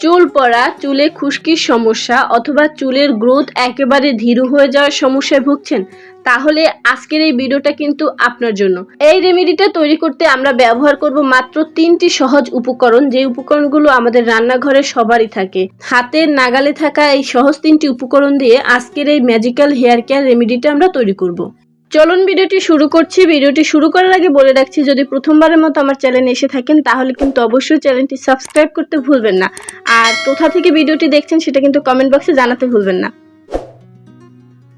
চুল পড়া, চুলে খুশকির সমস্যা অথবা চুলের গ্রোথ একেবারে ধীরু হয়ে যাওয়ার সমস্যায় ভুগছেন, তাহলে আজকের এই ভিডিওটা কিন্তু আপনার জন্য। এই রেমেডিটা তৈরি করতে আমরা ব্যবহার করব মাত্র তিনটি সহজ উপকরণ যে উপকরণগুলো আমাদের রান্নাঘরে সবারই থাকে। হাতের নাগালে থাকা এই সহজ তিনটি উপকরণ দিয়ে আজকের এই ম্যাজিক্যাল হেয়ার কেয়ার রেমেডিটা আমরা তৈরি করব। চলুন ভিডিওটি শুরু করছি। ভিডিওটি শুরু করার আগে বলে রাখছি, যদি প্রথমবারের মতো আমার চ্যানেলে এসে থাকেন, তাহলে কিন্তু অবশ্যই চ্যানেলটি সাবস্ক্রাইব করতে ভুলবেন না। আর কোথা থেকে ভিডিওটি দেখছেন, সেটা কিন্তু কমেন্ট বক্সে জানাতে ভুলবেন না।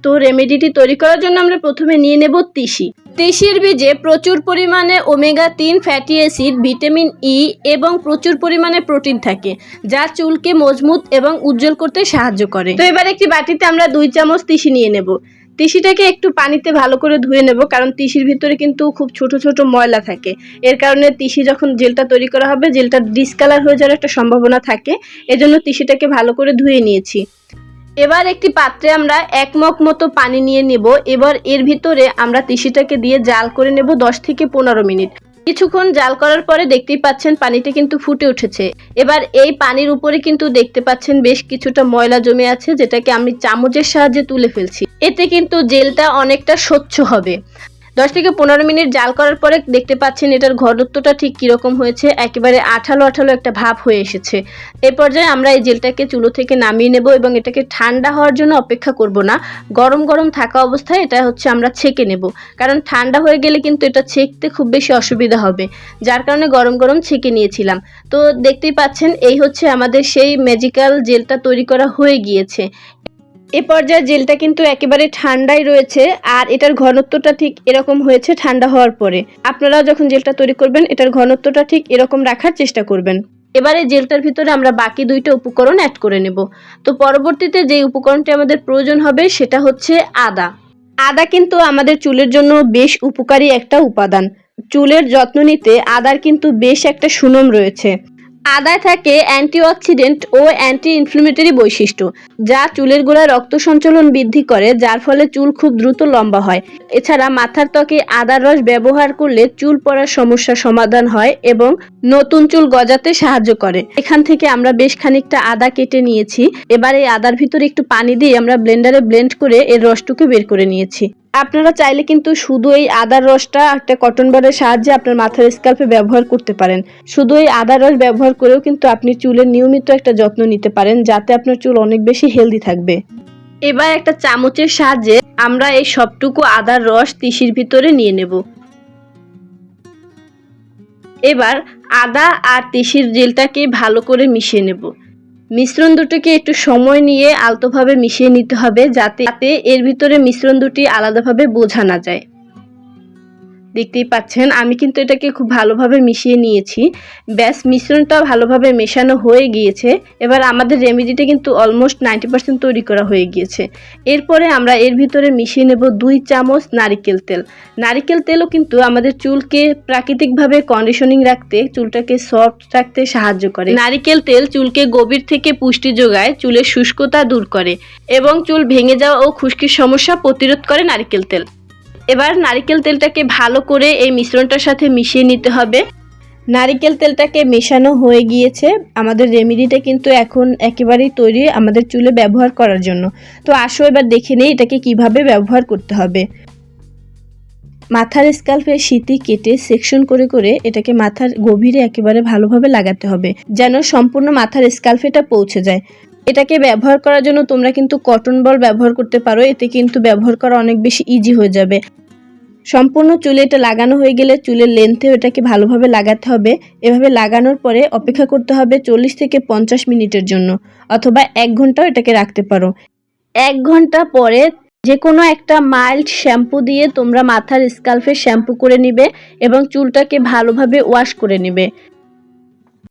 তো রেমেডিটি তৈরি করার জন্য আমরা প্রথমে নিয়ে নেব তিসি। তিসির বীজে প্রচুর পরিমাণে ওমেগা তিন ফ্যাটি অ্যাসিড ভিটামিন ই এবং প্রচুর পরিমাণে প্রোটিন থাকে, যা চুলকে মজবুত এবং উজ্জ্বল করতে সাহায্য করে। তো এবার একটি বাটিতে আমরা দুই চামচ তিসি নিয়ে নেব। তিসিটাকে একটু পানিতে ভালো করে ধুয়ে নেব, কারণ তিসির ভিতরে কিন্তু খুব ছোট ছোট ময়লা থাকে। এর কারণে তিসি যখন জেলটা তৈরি করা হবে জেলটা ডিসকালার হয়ে যাওয়ার একটা সম্ভাবনা থাকে। এজন্য তিসিটাকে ভালো করে ধুয়ে নিয়েছি। এবার একটি পাত্রে আমরা এক মগ মতো পানি নিয়ে নেব। এবার এর ভিতরে আমরা তিসিটাকে দিয়ে জাল করে নেব দশ থেকে পনেরো মিনিট। কিছুক্ষণ জাল করার পরে দেখতেই পাচ্ছেন পানিটা কিন্তু ফুটে উঠেছে। এবার এই পানির উপরে কিন্তু দেখতে পাচ্ছেন বেশ কিছুটা ময়লা জমে আছে, যেটাকে আমি চামচের সাহায্যে তুলে ফেলছি। এতে কিন্তু জেলটা অনেকটা স্বচ্ছ হবে। দশ থেকে পনেরো মিনিট জাল করার পরে দেখতে পাচ্ছেন এটার ঘনত্বটা ঠিক কীরকম হয়েছে, একেবারে আঠালো আঠালো একটা ভাব হয়ে এসেছে। এই পর্যায়ে আমরা এই জেলটাকে চুলো থেকে নামিয়ে নেব এবং এটাকে ঠান্ডা হওয়ার জন্য অপেক্ষা করব না। গরম গরম থাকা অবস্থায় এটা হচ্ছে আমরা ছেঁকে নেব। কারণ ঠান্ডা হয়ে গেলে কিন্তু এটা ছেঁকতে খুব বেশি অসুবিধা হবে, যার কারণে গরম গরম ছেঁকে নিয়েছিলাম। তো দেখতেই পাচ্ছেন, এই হচ্ছে আমাদের সেই ম্যাজিক্যাল জেলটা তৈরি করা হয়ে গিয়েছে। এ পর্যায়ে জেলটা কিন্তু একেবারে ঠান্ডাই রয়েছে, আর এটার ঘনত্বটা ঠিক এরকম হয়েছে ঠান্ডা হওয়ার পরে। আপনারা যখন জেলটা তৈরি করবেন, এটার ঘনত্বটা ঠিক এরকম রাখার চেষ্টা করবেন। এবারে জেলটার ভিতরে আমরা বাকি দুইটা উপকরণ অ্যাড করে নেব। তো পরবর্তীতে যে উপকরণটি আমাদের প্রয়োজন হবে, সেটা হচ্ছে আদা। আদা কিন্তু আমাদের চুলের জন্য বেশ উপকারী একটা উপাদান। চুলের যত্ন নিতে আদার কিন্তু বেশ একটা সুনাম রয়েছে। আদায় থাকে অ্যান্টিঅক্সিডেন্ট ও অ্যান্টি ইনফ্লেমেটরি বৈশিষ্ট্য, যা চুলের গোড়ায় রক্ত সঞ্চালন বৃদ্ধি করে, যার ফলে চুল খুব দ্রুত লম্বা হয়। এছাড়া মাথার ত্বকে আদার রস ব্যবহার করলে চুল পড়ার সমস্যার সমাধান হয় এবং নতুন চুল গজাতে সাহায্য করে। এখান থেকে আমরা বেশ খানিকটা আদা কেটে নিয়েছি। এবার এই আদার ভিতরে একটু পানি দিয়ে আমরা ব্লেন্ডারে ব্লেন্ড করে এর রসটুকু বের করে নিয়েছি। আপনারা চাইলে কিন্তু শুধু এই আদার রসটা একটা কটন বারের সাহায্যে আপনার মাথার স্কাল্পে ব্যবহার করতে পারেন। শুধু এই আদার রস ব্যবহার করেও কিন্তু আপনি চুলের নিয়মিত একটা যত্ন নিতে পারেন, যাতে আপনার চুল অনেক বেশি হেলদি থাকবে। এবার একটা চামচের সাহায্যে আমরা এই সবটুকু আদার রস তিসির ভিতরে নিয়ে নেব। এবার আদা আর তিসির জেলটাকে ভালো করে মিশিয়ে নেব। মিশ্রণ দুটোকে একটু সময় নিয়ে আলতোভাবে মিশিয়ে নিতে হবে যাতে এর ভিতরে মিশ্রণ দুটি আলাদাভাবে বোঝা না যায়। দেখতেই পাচ্ছেন, আমি কিন্তু এটাকে খুব ভালোভাবে মিশিয়ে নিয়েছি। ব্যাস, মিশ্রণটা ভালোভাবে মেশানো হয়ে গিয়েছে। এবার আমাদের রেমেডিটা কিন্তু অলমোস্ট নাইনটি পার্সেন্ট তৈরি করা হয়ে গিয়েছে। এরপরে আমরা এর ভিতরে মিশিয়ে নেব দুই চামচ নারিকেল তেল। নারিকেল তেলও কিন্তু আমাদের চুলকে প্রাকৃতিকভাবে কন্ডিশনিং রাখতে, চুলটাকে সফট রাখতে সাহায্য করে। নারিকেল তেল চুলকে গভীর থেকে পুষ্টি যোগায়, চুলের শুষ্কতা দূর করে এবং চুল ভেঙে যাওয়া ও খুশকির সমস্যা প্রতিরোধ করে নারিকেল তেল। এবার নারিকেল তেলটাকে ভালো করে এই মিশ্রণটার সাথে মিশিয়ে নিতে হবে। নারিকেল তেলটাকে মেশানো হয়ে গিয়েছে। আমাদের রেমেডিটা কিন্তু এখন একেবারেই তৈরি আমাদের চুলে ব্যবহার করার জন্য। তো আসো এবার দেখে নেই এটাকে কীভাবে ব্যবহার করতে হবে। মাথার স্কাল্পে শীতি কেটে সেকশন করে করে এটাকে মাথার গভীরে একেবারে ভালোভাবে লাগাতে হবে, যেন সম্পূর্ণ মাথার স্কাল্পেটা পৌঁছে যায়। এটাকে ব্যবহার করার জন্য তোমরা কিন্তু কটন বল ব্যবহার করতে পারো, এতে কিন্তু ব্যবহার করা অনেক বেশি ইজি হয়ে যাবে। সম্পূর্ণ চুলে এটা লাগানো হয়ে গেলে চুলের লেন্থেও এটাকে ভালোভাবে লাগাতে হবে। এভাবে লাগানোর পরে অপেক্ষা করতে হবে চল্লিশ থেকে পঞ্চাশ মিনিটের জন্য অথবা এক ঘন্টাও এটাকে রাখতে পারো। এক ঘণ্টা পরে যে কোনো একটা মাইল্ড শ্যাম্পু দিয়ে তোমরা মাথার স্কাল্পে শ্যাম্পু করে নিবে এবং চুলটাকে ভালোভাবে ওয়াশ করে নেবে।